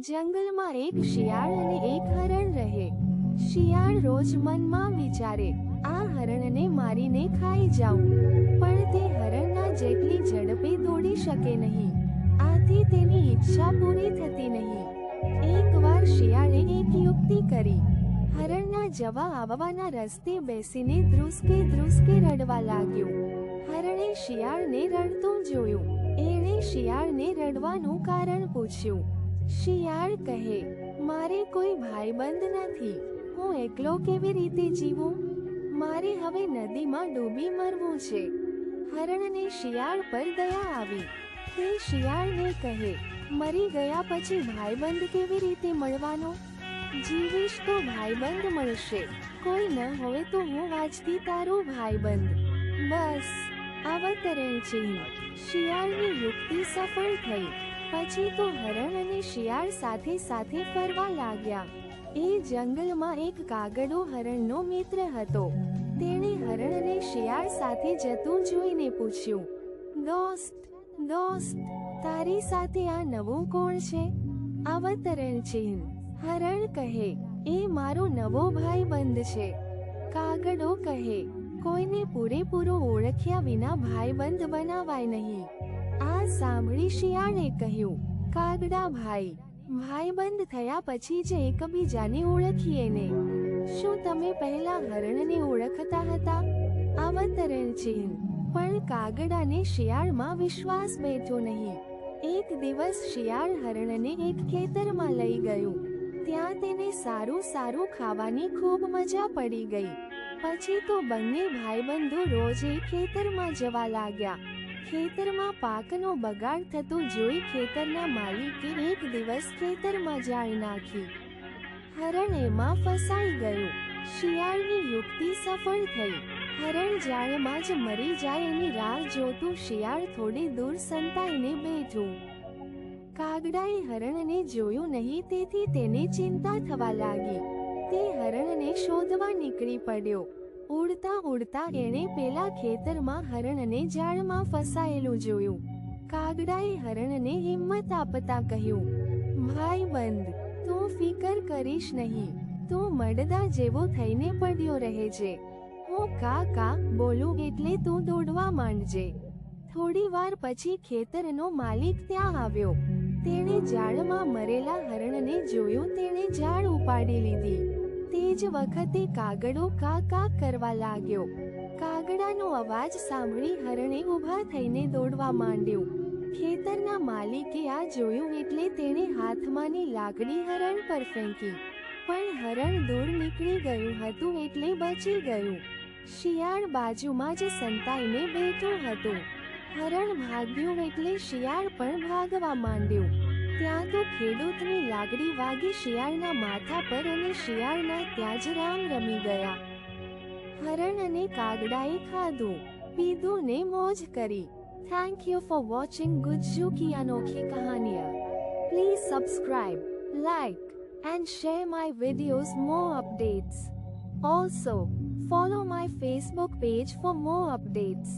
જંગલમાં એક શિયાળ અને એક હરણ રહે. શિયાળ રોજ મનમાં વિચારે, આ હરણને મારીને ખાઈ જાઉં. પણ તે હરણના જેટલી ઝડપે દોડી શકે નહીં. આથી તેની ઈચ્છા પૂરી થતી નહીં. એકવાર શિયાળે એક યુક્તિ કરી. હરણના જવા આવવાના રસ્તે બેસીને ધ્રુસકે ધ્રુસકે રડવા લાગ્યો. હરણે શિયાળને રડતું જોયું. એણે શિયાળને રડવાનું કારણ પૂછ્યું. શિયાળ કહે, મારે કોઈ ભાઈબંધ નથી. હું એકલો કેવી રીતે જીવું? મારે હવે નદીમાં ડૂબી મરવું છે. હરણને શિયાળ પર દયા આવી. તે શિયાળને કહે, મરી ગયા પછી ભાઈબંધ કેવી રીતે મળવાનો? જીવીશ તો ભાઈબંધ મળશે. કોઈ ન હોય તો હું વાંચતી તારું ભાઈબંધ. બસ અવતરણ ચિહ્ન. શિયાળની યુક્તિ સફળ થઈ. પછી તો હરણ અને શિયાળ સાથે સાથે ફરવા લાગ્યા. એ જંગલમાં એક કાગડો હરણનો મિત્ર હતો. તેણે હરણ અને શિયાળ સાથે જતું જોઈને પૂછ્યું, દોસ્ત દોસ્ત, તારી સાથે આ નવું કોણ છે? અવતરણ ચિહ્ન હરણ કહે, એ મારો નવો ભાઈબંધ છે. કાગડો કહે, કોઈને પૂરેપૂરો ઓળખ્યા વિના ભાઈબંધ બનાવાય નહીં. સાંભળી શિયાળે કહ્યું, કાગડા ભાઈ ભાઈબંધ થયા પછી જે એકબીજાને ઓળખીએ ને. શું તમે પહેલા હરણને ઓળખતા હતા? અવતરણ ચિહ્ન. પણ કાગડાને શિયાળમાં વિશ્વાસ બેઠો નહીં. એક દિવસ શિયાળ હરણને એક ખેતરમાં લઈ ગયું. ત્યાં તેને સારું સારું ખાવાની ખૂબ મજા પડી ગઈ. પછી તો બંને ભાઈબંધો રોજ ખેતરમાં જવા લાગ્યા. ખેતરમાં પાકનો બગાડ થતો જોઈ ખેતરના માલિકે એક દિવસ ખેતરમાં જાળી નાખી. હરણ એમાં ફસાઈ ગયું. શિયાળની યુક્તિ સફળ થઈ. હરણ જાળમાં જ મરી જાય એની રાહ જોતું શિયાળ થોડી દૂર સંતાઈને બેઠું. કાગડાએ હરણને જોયું નહીં તેથી તેને ચિંતા થવા લાગી. તે હરણને શોધવા નીકળી પડ્યો. ઉડતા ઉડતા એણે પેલા ખેતરમાં હરણને જાળમાં ફસાયેલું જોયું. કાગડાએ હરણને હિંમત આપતા કહ્યું, ભાઈ બંધ, તું ફિકર કરીશ નહીં. તું મડદા જેવો થઈને પડ્યો રહે છે હું કા કા બોલું એટલે તું દોડવા માંડજે. થોડી વાર પછી ખેતરનો માલિક ત્યાં આવ્યો. તેણે ઝાડમાં મરેલા હરણને જોયું, તેણે ઝાડ ઉપાડી લીધી. તે જ વખતે કાગડો કા કા કરવા લાગ્યો. કાગડાનો અવાજ સાંભળી હરણે ઊભા થઈને દોડવા માંડ્યો. ખેતરના માલિકે આ જોયું એટલે તેણે હાથમાંની લાકડી હરણ પર ફેંકી. પણ હરણ દૂર નીકળી ગયું હતું એટલે બચી ગયું. શિયાળ બાજુમાં જ સંતાઈને બેઠું હતું. હરણ ભાગ્યું એટલે શિયાળ પણ ભાગવા માંડ્યું. ત્યાં તો ખેડૂતની લાગડી વાગી શિયાળના માથા પર અને શિયાળના ત્યાં જ રામ રમી ગયા. હરણ અને કાગડાએ ખાધું પીધું ને મોજ કરી. Thank you for watching Gujju Ki Anokhi Kahaniya. Please subscribe like and share my videos more updates Also, follow my Facebook page for more updates.